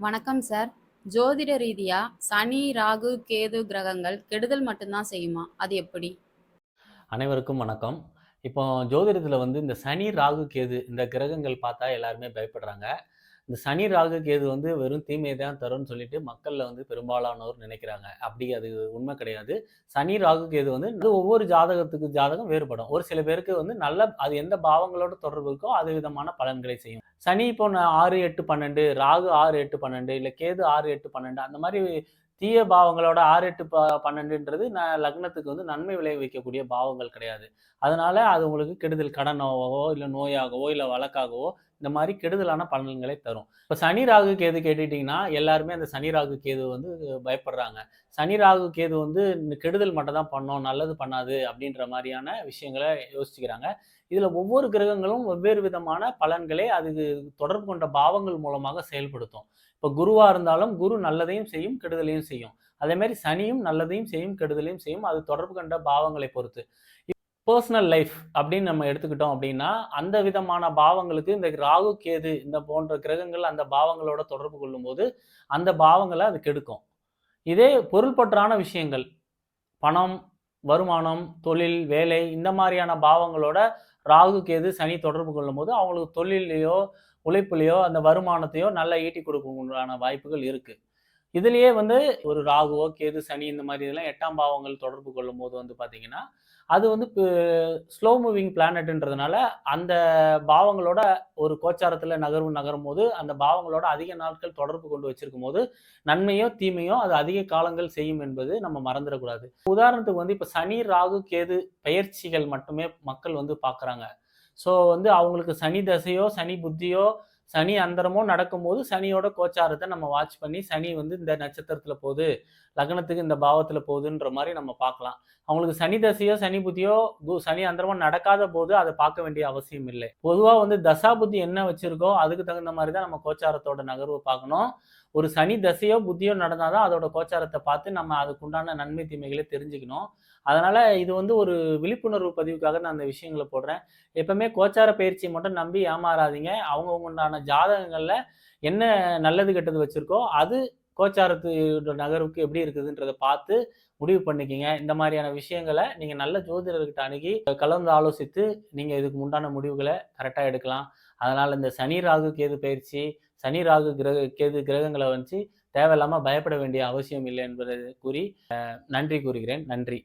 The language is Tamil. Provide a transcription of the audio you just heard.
வணக்கம் சார். ஜோதிட ரீதியா சனி ராகு கேது கிரகங்கள் கெடுதல் மட்டும்தான் செய்யுமா? அது எப்படி? அனைவருக்கும் வணக்கம். இப்போ ஜோதிடத்தில் வந்து இந்த சனி ராகு கேது இந்த கிரகங்கள் பார்த்தா எல்லாருமே பயப்படுறாங்க. இந்த சனி ராகு கேது வந்து வெறும் தீமையை தான் தரும்னு சொல்லிட்டு மக்களில் வந்து பெரும்பாலானோர் நினைக்கிறாங்க. அப்படி அது உண்மை கிடையாது. சனி ராகு கேது வந்து ஒவ்வொரு ஜாதகத்துக்கு ஜாதகம் வேறுபடும். ஒரு சில பேருக்கு வந்து நல்ல அது எந்த பாவங்களோட தொடர்பு இருக்கோ அது விதமான பலன்களை செய்யும். சனி இப்போ ஆறு எட்டு பன்னெண்டு ராகு ஆறு எட்டு பன்னெண்டு இல்லை கேது ஆறு எட்டு பன்னெண்டு அந்த மாதிரி தீய பாவங்களோட ஆறு எட்டு ப பன்னெண்டுன்றது ந லக்னத்துக்கு வந்து நன்மை விளைவிக்கக்கூடிய பாவங்கள் கிடையாது. அதனால அது உங்களுக்கு கெடுதல் கடனாகவோ இல்லை நோயாகவோ இல்லை வழக்காகவோ இந்த மாதிரி கெடுதலான பலன்களை தரும். இப்போ சனி ராகு கேது கேட்டுட்டிங்கன்னா எல்லாருமே அந்த சனி ராகு கேது வந்து பயப்படுறாங்க. சனி ராகு கேது வந்து இந்த கெடுதல் மட்டும் தான் பண்ணோம் நல்லது பண்ணாது அப்படின்ற மாதிரியான விஷயங்களை யோசிச்சுக்கிறாங்க. இதில் ஒவ்வொரு கிரகங்களும் வெவ்வேறு விதமான பலன்களை அது தொடர்பு கொண்ட பாவங்கள் மூலமாக செயல்படுத்தும். இப்போ குருவாக இருந்தாலும் குரு நல்லதையும் செய்யும் கெடுதலையும் செய்யும். அதே மாதிரி சனியும் நல்லதையும் செய்யும் கெடுதலையும் செய்யும். அது தொடர்பு கொண்ட பாவங்களை பொறுத்து. பர்சனல் லைஃப் அப்படின்னு நம்ம எடுத்துக்கிட்டோம் அப்படின்னா அந்த விதமான பாவங்களுக்கு இந்த ராகு கேது இந்த போன்ற கிரகங்கள் அந்த பாவங்களோட தொடர்பு கொள்ளும்போது அந்த பாவங்களை அது கெடுக்கும். இதே பொருள்பற்றான விஷயங்கள் பணம் வருமானம் தொழில் வேலை இந்த மாதிரியான பாவங்களோட ராகு கேது சனி தொடர்பு கொள்ளும்போது அவங்களுக்கு தொழிலையோ உழைப்புலையோ அந்த வருமானத்தையோ நல்லா ஈட்டி கொடுக்கணுன்ற வாய்ப்புகள் இருக்குது இதுலயே வந்து ஒரு ராகுவோ கேது சனி இந்த மாதிரி இதெல்லாம் எட்டாம் பாவங்கள் தொடர்பு கொள்ளும் போது வந்து பார்த்தீங்கன்னா அது வந்து ஸ்லோ மூவிங் பிளானட்ன்றதுனால அந்த பாவங்களோட ஒரு கோச்சாரத்தில் நகர்வு நகரும் போது அந்த பாவங்களோட அதிக நாட்கள் தொடர்பு கொண்டு வச்சிருக்கும் போது நன்மையோ தீமையோ அது அதிக காலங்கள் செய்யும் என்பது நம்ம மறந்துடக்கூடாது. உதாரணத்துக்கு வந்து இப்போ சனி ராகு கேது பயிற்சிகள் மட்டுமே மக்கள் வந்து பார்க்குறாங்க ஸோ வந்து அவங்களுக்கு சனி தசையோ சனி புத்தியோ சனி அந்தரமோ நடக்கும்போது சனியோட கோச்சாரத்தை நம்ம வாட்ச் பண்ணி சனி வந்து இந்த நட்சத்திரத்தில் போகுது லக்னத்துக்கு இந்த பாவத்தில் போகுதுன்ற மாதிரி நம்ம பார்க்கலாம். அவங்களுக்கு சனி தசையோ சனி புத்தியோ சனி அந்தரமோ நடக்காத போது அதை பார்க்க வேண்டிய அவசியம் இல்லை. பொதுவாக வந்து தசா புத்தி என்ன வச்சிருக்கோ அதுக்கு தகுந்த மாதிரி தான் நம்ம கோச்சாரத்தோட நகர்வு பார்க்கணும். ஒரு சனி தசையோ புத்தியோ நடந்தால் தான் அதோட கோச்சாரத்தை பார்த்து நம்ம அதுக்குண்டான நன்மை தீமைகளை தெரிஞ்சுக்கணும். அதனால இது வந்து ஒரு விழிப்புணர்வு பதிவுக்காக நான் அந்த விஷயங்களை போடுறேன். எப்பவுமே கோச்சார பயிற்சியை மட்டும் நம்பி ஏமாறாதீங்க. அவங்கவுங்க உண்டான ஜாதகங்களில் என்ன நல்லது கெட்டது வச்சுருக்கோ அது கோச்சாரத்து நகர்வுக்கு எப்படி இருக்குதுன்றதை பார்த்து முடிவு பண்ணிக்கிங்க. இந்த மாதிரியான விஷயங்களை நீங்கள் நல்ல ஜோதிடர்கிட்ட அணுகி கலந்து ஆலோசித்து நீங்கள் இதுக்கு உண்டான முடிவுகளை கரெக்டாக எடுக்கலாம். அதனால் இந்த சனி ராகு கேது பயிற்சி சனி ராகு கிரக கேது கிரகங்களை வச்சு தேவையில்லாமல் பயப்பட வேண்டிய அவசியம் இல்லை என்பதை கூறி நன்றி கூறுகிறேன். நன்றி.